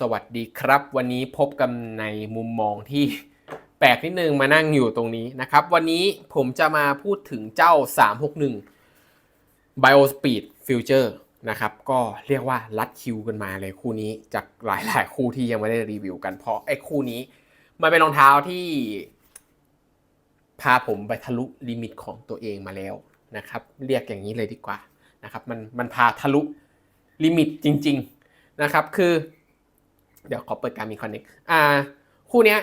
สวัสดีครับ วันนี้พบกันในมุมมองที่แปลกนิดนึงมานั่งอยู่ตรงนี้นะครับ วันนี้ผมจะมาพูดถึงเจ้า 361 BioSpeed Future นะครับ ก็เรียกว่ารัดคิวกันมาเลยคู่นี้จากหลายๆ คู่ที่ยังไม่ได้รีวิวกันเพราะไอ้คู่นี้ มันเป็นรองเท้าที่พาผมไปทะลุลิมิตของตัวเองมาแล้วนะครับ เรียกอย่างนี้เลยดีกว่านะครับ มันมันพาทะลุลิมิตจริง ๆนะครับ คือ เดี๋ยวขอเปิดการมีคอนเน็กอ่า คู่เนี้ย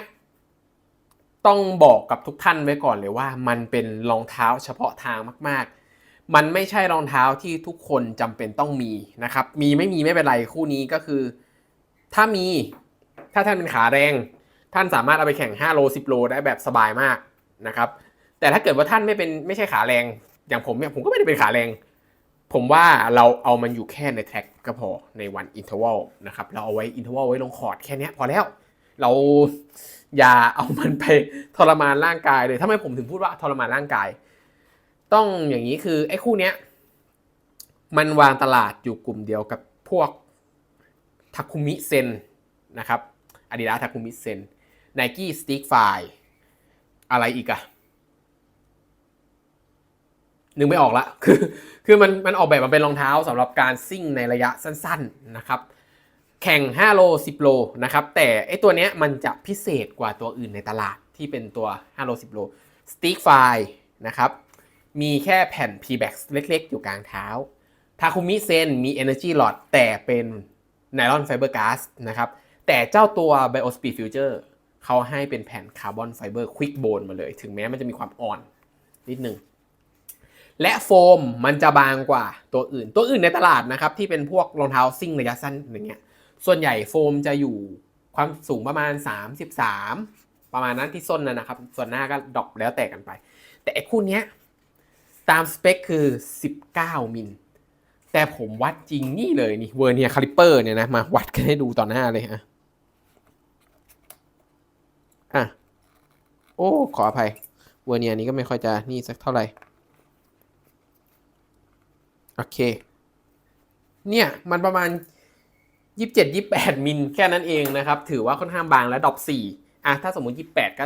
ต้องบอกกับทุกท่านไว้ก่อนเลยว่า มันเป็นรองเท้าเฉพาะทางมาก ๆ มันไม่ใช่รองเท้าที่ทุกคนจำเป็นต้องมีนะครับ มีไม่มีไม่เป็นไรคู่นี้ก็คือ ถ้ามีถ้าท่านเป็นขาแรง ท่านสามารถเอาไปแข่ง 5 โล 10 โลได้แบบสบายมากนะครับ แต่ถ้าเกิดว่าท่านไม่เป็นไม่ใช่ขาแรง อย่างผมเนี่ยผมก็ไม่ได้เป็นขาแรง ผมว่าเราเอามันอยู่แค่ในแท็กก็พอในวันอินเทอร์วัลนะครับ เราเอาไว้อินเทอร์วัลไว้ลงคอร์ดแค่นี้พอแล้ว เราอย่าเอามันไปทรมานร่างกายเลยทำไมผมถึงพูดว่าทรมานร่างกาย ต้องอย่างนี้คือไอ้คู่เนี้ยมันวางตลาดอยู่กลุ่มเดียวกับพวกทัคุมิเซนนะครับ Adidas ทัคุมิเซน Nike Stick f i อะไรอีกอะ นึกไม่ออกละคือคือมันมันออกแบบมาเป็นรองเท้าสำหรับการซิ่งในระยะสั้นๆนะครับแข่ง 5 โล 10 โลนะครับแต่ไอตัวเนี้ยมันจะพิเศษกว่าตัวอื่นในตลาดที่เป็นตัว 5 โล 10 โล Stick f i นะครับมีแค่แผ่น p b a x เล็กๆ อยู่กลางเท้าทาคุมิเซนมี Energy Lot แต่เป็นไนลอนไฟเบอร์ก๊าซนะครับแต่เจ้าตัว BioSpeed Future เขาให้เป็นแผ่นคาร์บอนไฟเบอร์ควิกโบนมาเลย ถึงแม้มันจะมีความอ่อนนิดนึง และโฟมมันจะบางกว่าตัวอื่น ตัวอื่นในตลาดนะครับที่เป็นพวกรองเท้าซิ่งระยะสั้นอย่างเงี้ยส่วนใหญ่โฟมจะอยู่ความสูงประมาณ 33 ประมาณนั้นที่ส้นนะนะครับ ส่วนหน้าก็ดรอปแล้วแต่กันไป แต่ไอ้คู่เนี้ยตามสเปคคือ 19 มิล แต่ผมวัดจริงนี่เลยนี่เวอร์เนียคาลิเปอร์เนี่ยนะ มาวัดกันให้ดูต่อหน้าเลยฮะอะ โอ้ ขออภัย เวอร์เนียนี้ก็ไม่ค่อยจะนี่สักเท่าไหร่ โอเค เนี่ย มันประมาณ 27 28 มิลแค่นั้นเองนะครับ ถือว่าค่อนข้างบางและดรอป4อะถ้าสมมุติ 28 ก็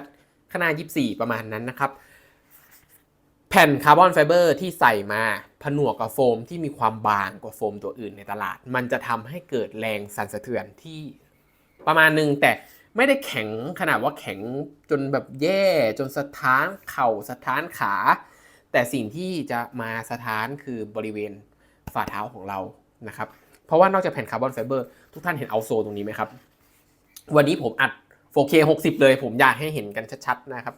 ข้างหน้า24 ประมาณนั้นนะครับ แผ่นคาร์บอนไฟเบอร์ที่ใส่มาผนวกกับโฟมที่มีความบางกว่าโฟมตัวอื่นในตลาด มันจะทำให้เกิดแรงสั่นสะเทือนที่ประมาณหนึงแต่ไม่ได้แข็งขนาดว่าแข็งจนแบบแย่จนสะท้านเข่าสะท้านขา แต่สิ่งที่จะมาสะท้านคือบริเวณฝ่าเท้าของเรานะครับ เพราะว่านอกจากแผ่นคาร์บอนไฟเบอร์ทุกท่านเห็นเอาโซตรงนี้ไหมครับ วันนี้ผมอัด 4K 60 เลย ผมอยากให้เห็นกันชัดๆนะครับ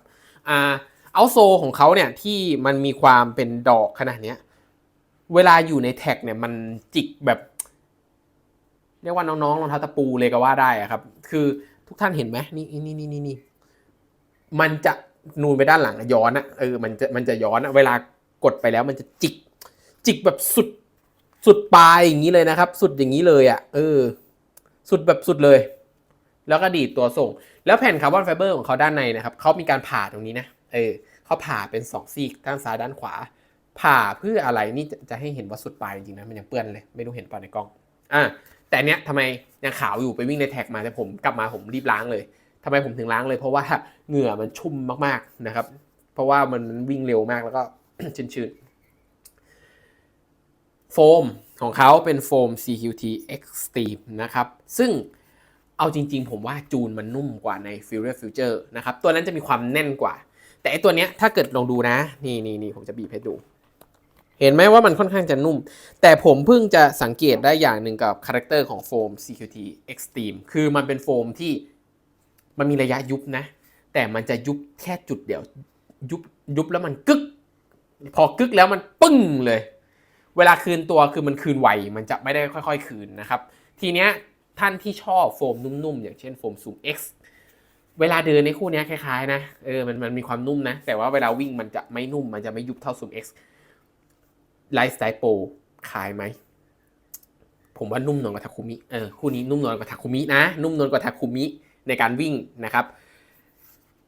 อ่าเอาโซของเขาเนี่ยที่มันมีความเป็นดอกขนาดเนี้ยเวลาอยู่ในแท็กเนี่ยมันจิกแบบ เรียกว่าน้องๆรองเท้าตะปูเลยก็ว่าได้อะครับ คือทุกท่านเห็นไหมนี่นี่นี่นี่นี่มันจะ นูนไปด้านหลังย้อนอะเออมันจะมันจะย้อนอะเวลากดไปแล้วมันจะจิก จิกแบบสุดสุดปลายอย่างนี้เลยนะครับ สุดอย่างนี้เลยอะเออ สุดแบบสุดเลย แล้วก็ดีดตัวส่ง แล้วแผ่นคาร์บอนไฟเบอร์ของเขาด้านในนะครับเขามีการผ่าตรงนี้นะเออเขาผ่าเป็นสองซีกด้านซ้ายด้านขวา ผ่าเพื่ออะไรนี่จะให้เห็นว่าสุดปลายจริงๆนะมันยังเปื้อนเลยไม่รู้เห็นป่าในกล้องอ่าแต่เนี้ยทำไมยังขาวอยู่ไปวิ่งในแท็กมาแต่ผมกลับมาผมรีบล้างเลย ทำไมผมถึงล้างเลยเพราะว่าเหงื่อมันชุ่มมากๆนะครับ เพราะว่ามันวิ่งเร็วมากแล้วก็ชื้นๆโฟมของเขาเป็นโฟม CQT Extreme นะครับ ซึ่งเอาจริง ๆ ผมว่าจูนมันนุ่มกว่าใน Fury Future นะครับ ตัวนั้นจะมีความแน่นกว่า แต่ไอตัวเนี้ยถ้าเกิดลองดูนะ นี่นี่นี่ผมจะบีบให้ดู เห็นไหมว่ามันค่อนข้างจะนุ่ม แต่ผมเพิ่งจะสังเกตได้อย่างหนึ่งกับคาแรคเตอร์ของโฟม CQT Extreme คือมันเป็นโฟมที่ มันมีระยะยุบนะ แต่มันจะยุบแค่จุดเดียว ยุบยุบแล้วมันกึก พอกึกแล้วมันปึ้งเลย เวลาคืนตัวคือมันคืนไวมันจะไม่ได้ค่อย ๆ คืนนะครับ ทีเนี้ยท่านที่ชอบโฟมนุ่มๆ อย่างเช่นโฟม Zoom X เวลาเดินในคู่เนี้ยคล้ายๆนะ เออ มันมันมีความนุ่มนะ แต่ว่าเวลาวิ่งมันจะไม่นุ่ม มันจะไม่ยุบเท่า Zoom X ไลฟ์สไตล์โปรขายไหม ผมว่านุ่มนวลกว่าทาคุมิ เออ คู่นี้นุ่มนวลกว่าทาคุมินะ นุ่มนวลกว่าทาคุมิ ในการวิ่งนะครับ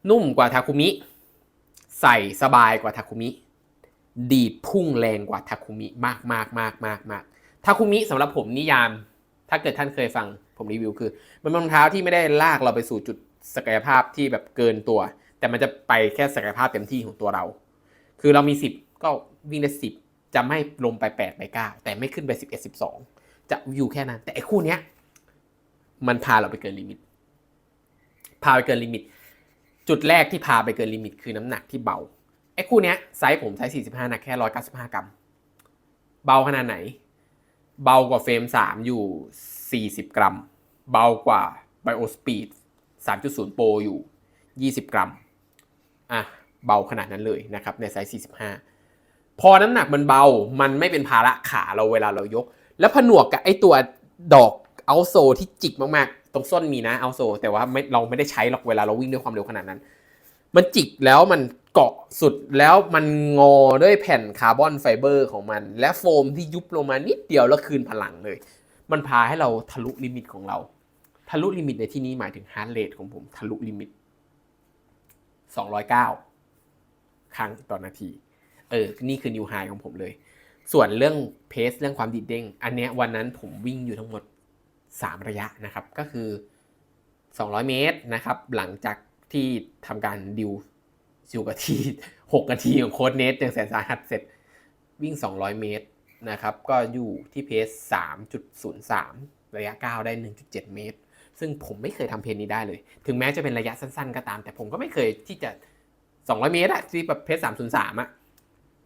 นุ่มกว่าทาคุมิ ใส่สบายกว่าทาคุมิ ดีดพุ่งแรงกว่าทาคุมิมากมากมากมากมากทาคุมิสำหรับผมนิยาม ถ้าเกิดท่านเคยฟังผมรีวิวคือ มันเป็นรองเท้าที่ไม่ได้ลากเราไปสู่จุดศักยภาพที่แบบเกินตัว แต่มันจะไปแค่ศักยภาพเต็มที่ของตัวเรา คือเรามี 10 ก็วิ่งได้ 10 จะไม่ลงไป 8 ไป 9 แต่ไม่ขึ้นไป 11 12 จะอยู่แค่นั้น แต่ไอ้คู่เนี้ย มันพาเราไปเกินลิมิต พาไปเกินลิมิต จุดแรกที่พาไปเกินลิมิตคือน้ำหนักที่เบาไอ้คู่เนี้ยไซส์ผมไซส์45หนักแค่ 195 กรัม เบาขนาดไหน เบากว่าเฟรม 3 อยู่ 40 กรัม เบากว่า BioSpeed 3.0 Pro อยู่ 20 กรัม อะ เบาขนาดนั้นเลยนะครับ ในไซส์45 พอน้ำหนักมันเบา มันไม่เป็นภาระขาเราเวลาเรายก แล้วผนวกกับไอ้ตัวดอก เอาโซที่จิกมากๆ ตรงส้นมีนะเอาโซแต่ว่าไม่เราไม่ได้ใช้หรอกเวลาเราวิ่งด้วยความเร็วขนาดนั้น มันจิกแล้วมันเกาะสุดแล้วมันงอด้วยแผ่นคาร์บอนไฟเบอร์ของมัน และโฟมที่ยุบลงมานิดเดียวแล้วคืนพลังเลย มันพาให้เราทะลุลิมิตของเรา ทะลุลิมิตในที่นี้หมายถึงฮาร์ดเรทของผมทะลุลิมิต 209 ครั้งต่อนาที เออ นี่คือนิวไฮของผมเลย ส่วนเรื่องเพสเรื่องความดีดเด้ง อันเนี้ยวันนั้นผมวิ่งอยู่ทั้งหมด 3 ระยะนะครับ ก็คือ 200 เมตรนะครับ หลังจากที่ทำการดิวสิวกับที่6นาทีของโค้ดเนทอย่างแสนสาหัสเสร็จวิ่ง 200 เมตรนะครับ ก็อยู่ที่เพส 3.03 ระยะ 9 ได้ 1.7 เมตร ซึ่งผมไม่เคยทำเพนนี้ได้เลย ถึงแม้จะเป็นระยะสั้นๆ ก็ตาม แต่ผมก็ไม่เคยที่จะ 200 เมตรอะที่แบบเพส 303อะ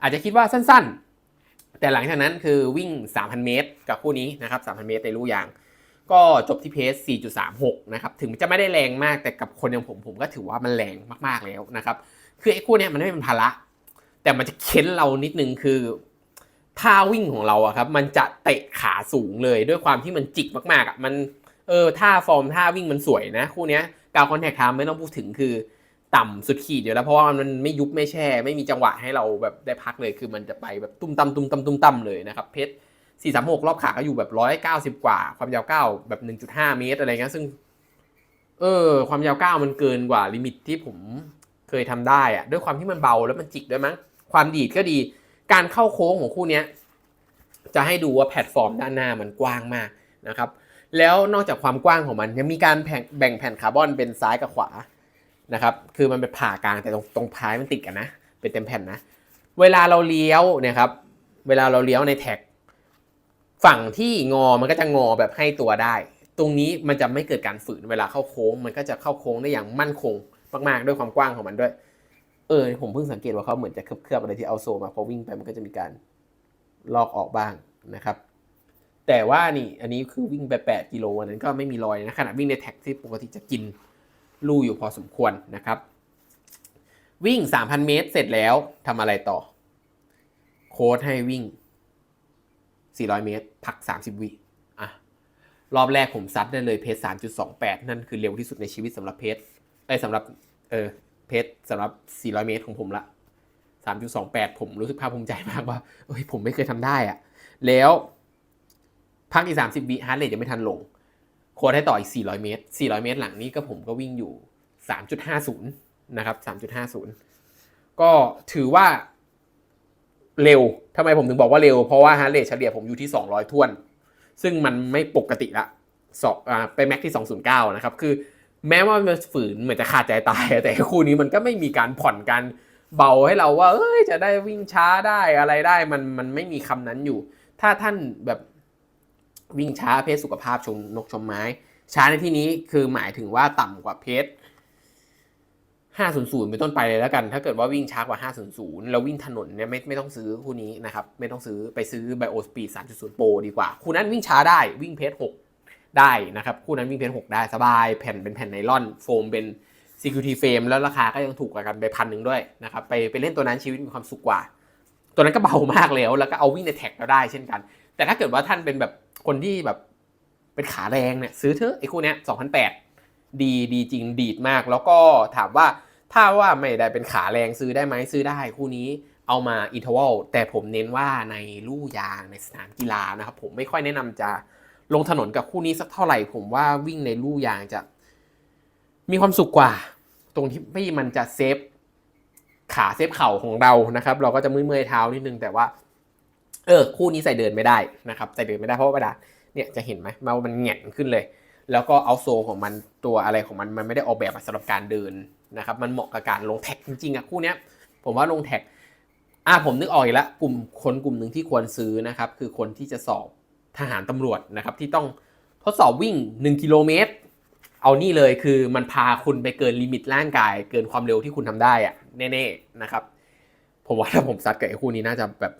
อาจจะคิดว่าสั้นๆ แต่หลังจากนั้นคือวิ่ง 3,000 เมตร กับคู่นี้นะครับ 3,000 เมตรในลู่ยาง ก็จบที่เพส4.36 นะครับ ถึงจะไม่ได้แรงมากแต่กับคนอย่างผมผมก็ถือว่ามันแรงมากๆแล้วนะครับ คือไอ้คู่เนี้ยมันไม่เป็นภาระ แต่มันจะเค้นเรานิดนึงคือท่าวิ่งของเราอะครับ มันจะเตะขาสูงเลยด้วยความที่มันจิกมากๆอะมันเออท่าฟอร์มท่าวิ่งมันสวยนะคู่เนี้ยกาวคอนแทคไทม์ไม่ต้องพูดถึงคือต่ำสุดขีดอยู่แล้วเพราะว่ามันไม่ยุบไม่แช่ ไม่มีจังหวะให้เราแบบได้พักเลยคือมันจะไปแบบตุ้มตำตุ้มตำตุ้มตำเลยนะครับเพชร 436 รอบขาก็อยู่แบบ 190 กว่า ความยาวก้าแบบ 1.5 เมตรอะไรเงี้ยซึ่ง เออ ความยาวก้ามันเกินกว่าลิมิตที่ผมเคยทำได้อะด้วยความที่มันเบาแล้วมันจิกด้วยมั้ง ความดีดก็ดี การเข้าโค้งของคู่เนี้ย จะให้ดูว่าแพลตฟอร์มด้านหน้ามันกว้างมากนะครับ แล้วนอกจากความกว้างของมันยังมีการแบ่งแบ่งแผ่นคาร์บอนเป็นซ้ายกับขวานะครับ คือมันเป็นผ่ากลางแต่ตรงตรงท้ายมันติดกันนะ เป็นเต็มแผ่นนะ เวลาเราเลี้ยวเนี่ยครับ เวลาเราเลี้ยวในแท็ก ฝั่งที่งอมันก็จะงอแบบให้ตัวได้ ตรงนี้มันจะไม่เกิดการฝืนเวลาเข้าโค้ง มันก็จะเข้าโค้งได้อย่างมั่นคงมากๆ ด้วยความกว้างของมันด้วย เออผมเพิ่งสังเกตว่าเขาเหมือนจะเคลือบๆอะไรที่เอาโซมาพอวิ่งไปมันก็จะมีการลอกออกบ้างนะครับ แต่ว่านี่อันนี้คือวิ่งไป 8 กิโลอันนั้นก็ไม่มีรอยนะขณะวิ่งในแท็กที่ปกติจะกินลู่อยู่พอสมควรนะครับ วิ่ง 3,000 เมตรเสร็จแล้วทำอะไรต่อ โค้ดให้วิ่ง 400 เมตร พัก 30 วิอะรอบแรกผมซัดได้เลยเพจ3.28 นั่นคือเร็วที่สุดในชีวิตสำหรับเพจเอ้สำหรับเออเพจสำหรับ 400 เมตรของผมละ 3.28 ผมรู้สึกภาคภูมิใจมากว่าเอ้ยผมไม่เคยทำได้อะแล้วพักอีก 30 วิฮาร์ดเรทยังไม่ทันลงโค้ดให้ต่ออีก 400 เมตร 400 เมตรหลังนี้ก็ผมก็วิ่งอยู่ 3.50 นะครับ 3.50 ก็ถือว่า เร็วทำไมผมถึงบอกว่าเร็ว เพราะว่าฮาร์เรทเฉลี่ยผมอยู่ที่ 200ท้วน ซึ่งมันไม่ปกติละสอบไปแม็กที่ 209 นะครับ คือแม้ว่ามันฝืนเหมือนจะขาดใจตาย แต่คู่นี้มันก็ไม่มีการผ่อนการเบาให้เราว่า เอ้ยจะได้วิ่งช้าได้อะไรได้มันมันไม่มีคำนั้นอยู่ ถ้าท่านแบบวิ่งช้าเพศสุขภาพชมนกชมไม้ ช้าในที่นี้คือหมายถึงว่าต่ำกว่าเพศ 500 เป็นต้นไปเลยแล้วกัน ถ้าเกิดว่าวิ่งช้ากว่า 500 แล้ววิ่งถนนเนี่ยไม่ไม่ต้องซื้อคู่นี้นะครับ ไม่ต้องซื้อไปซื้อ Bio Speed 3.0 Pro ดีกว่า คู่นั้นวิ่งช้าได้วิ่งเพจ6ได้นะครับ คู่นั้นวิ่งเพจ6ได้สบาย แผ่นเป็นแผ่นไนลอนโฟมเป็น security frame แล้วราคาก็ยังถูกกว่ากันไปพันหนึ่งด้วยนะครับไปไปเล่นตัวนั้นชีวิตมีความสุขกว่า ตัวนั้นก็เบามากแล้ว แล้วก็เอาวิ่งในแท็กเราได้เช่นกัน แต่ถ้าเกิดว่าท่านเป็นแบบคนที่แบบเป็นขาแรงเนี่ยซื้อเถอะไอ้คู่เนี้ย2,008 ดีดีจริงดีดมาก แล้วก็ถามว่าถ้าว่าไม่ได้เป็นขาแรงซื้อได้ไหมซื้อได้คู่นี้เอามาอินทวัลแต่ผมเน้นว่าในลู่ยางในสนามกีฬานะครับผมไม่ค่อยแนะนำจะลงถนนกับคู่นี้สักเท่าไหร่ ผมว่าวิ่งในลู่ยางจะ มีความสุขกว่า ตรงที่ไม่มันจะเซฟขาเซฟเข่าของเรานะครับ เราก็จะเมื่อยๆเท้านิดนึงแต่ว่า เออคู่นี้ใส่เดินไม่ได้นะครับ ใส่เดินไม่ได้เพราะว่าเวลาเนี่ยจะเห็นไหมมาว่ามันแหงนขึ้นเลย แล้วก็เอาโซของมันตัวอะไรของมันมันไม่ได้ออกแบบมาสำหรับการเดินนะครับ มันเหมาะกับการลงแท็กจริงๆอะคู่เนี้ยผมว่าลงแท็กอะผมนึกออกอีกแล้วกลุ่มคนกลุ่มหนึ่งที่ควรซื้อนะครับ คือคนที่จะสอบทหารตำรวจนะครับ ที่ต้องทดสอบวิ่ง 1 กิโลเมตร เอานี่เลยคือมันพาคุณไปเกินลิมิตร่างกาย เกินความเร็วที่คุณทำได้อะแน่ๆนะครับ ผมว่าถ้าผมซัดกับไอ้คู่นี้น่าจะแบบ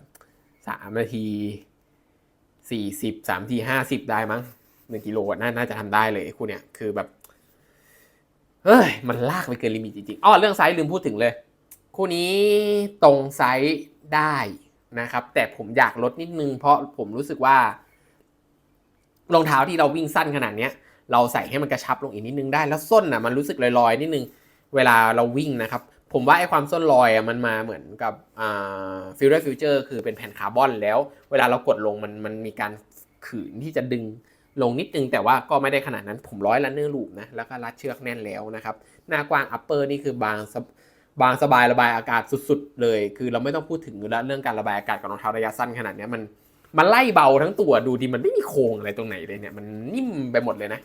สามนาทีสี่สิบสามทีห้าสิบได้มั้ง หนึ่งกิโลอะน่าน่าจะทำได้เลยไอ้คู่เนี้ยคือแบบเฮ้ยมันลากไปเกินลิมิตจริงๆอ๋อเรื่องไซส์ลืมพูดถึงเลย คู่นี้ตรงไซส์ได้นะครับ แต่ผมอยากลดนิดนึง เพราะผมรู้สึกว่ารองเท้าที่เราวิ่งสั้นขนาดเนี้ย เราใส่ให้มันกระชับลงอีกนิดนึงได้แล้วส้นอะมันรู้สึกลอยๆนิดนึง เวลาเราวิ่งนะครับ ผมว่าไอ้ความส้นลอยอะมันมาเหมือนกับอ่าฟิลเ r อร์ฟิวเจอร์คือเป็นแผ่นคาร์บอนแล้ว เวลาเรากดลงมันมันมีการขืนที่จะดึง ลงนิดนึงแต่ว่าก็ไม่ได้ขนาดนั้นผมร้อยลันเนอร์ลูปนะแล้วก็รัดเชือกแน่นแล้วนะครับ หน้ากว้างอัปเปอร์นี่คือบางบางสบายระบายอากาศสุดๆ เลย คือเราไม่ต้องพูดถึงเรื่องการระบายอากาศกับรองเท้าระยะสั้นขนาดนี้มันมันไล่เบาทั้งตัวดูดิมันไม่มีโครงอะไรตรงไหนเลยเนี่ยมันนิ่มไปหมดเลยนะ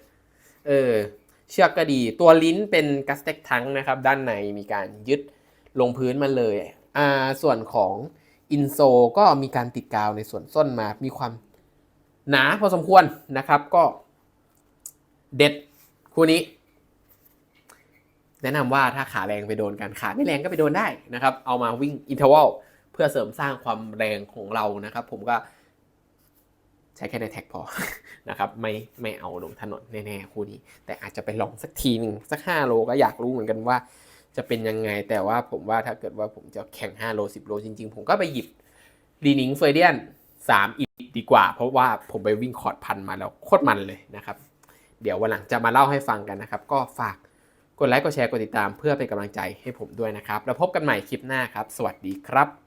เออเชือกก็ดีตัวลิ้นเป็นกัสเต็กทั้งนะครับ ด้านในมีการยึดลงพื้นมาเลยอ่าส่วนของอินโซก็มีการติดกาวในส่วนส้นมามีความ หนาพอสมควรนะครับก็เด็ดคู่นี้ แนะนำว่าถ้าขาแรงไปโดนกันขาไม่แรงก็ไปโดนได้นะครับ เอามาวิ่งอินเทอร์วัลเพื่อเสริมสร้างความแรงของเรานะครับ ผมก็ใช้แค่ในแท็กพอนะครับไม่ไม่เอาลงถนนแน่ๆคู่นี้ แต่อาจจะไปลองสักทีหนึงสัก 5 โลก็อยากรู้เหมือนกันว่า จะเป็นยังไงแต่ว่าผมว่าถ้าเกิดว่าผมจะแข่ง 5 โล 10 โลจริงๆ ผมก็ไปหยิบลีนิงเฟเดียน3อี ดีกว่า เพราะว่าผมไปวิ่งคอร์ดพันมาแล้วโคตรมันเลยนะครับ เดี๋ยววันหลังจะมาเล่าให้ฟังกันนะครับ ก็ฝากกดไลค์กดแชร์กดติดตามเพื่อเป็นกำลังใจให้ผมด้วยนะครับ แล้วพบกันใหม่คลิปหน้าครับ สวัสดีครับ